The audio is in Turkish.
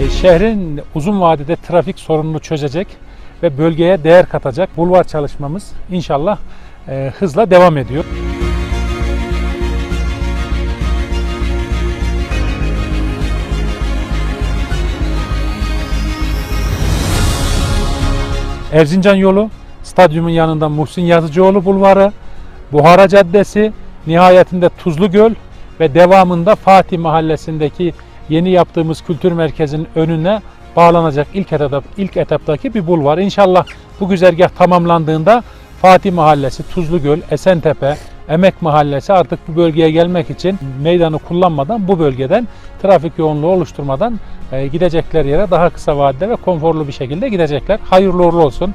e, şehrin uzun vadede trafik sorununu çözecek ve bölgeye değer katacak bulvar çalışmamız inşallah e, hızla devam ediyor. Erzincan yolu, stadyumun yanında Muhsin Yazıcıoğlu Bulvarı, Buhara Caddesi, nihayetinde Tuzlu Göl ve devamında Fatih Mahallesi'ndeki yeni yaptığımız kültür merkezinin önüne bağlanacak ilk etap ilk etaptaki bir bulvar. İnşallah bu güzergah tamamlandığında Fatih Mahallesi, Tuzlu Göl, Esentepe, Emek Mahallesi artık bu bölgeye gelmek için meydanı kullanmadan bu bölgeden trafik yoğunluğu oluşturmadan e, gidecekler yere daha kısa vadede ve konforlu bir şekilde gidecekler. Hayırlı uğurlu olsun.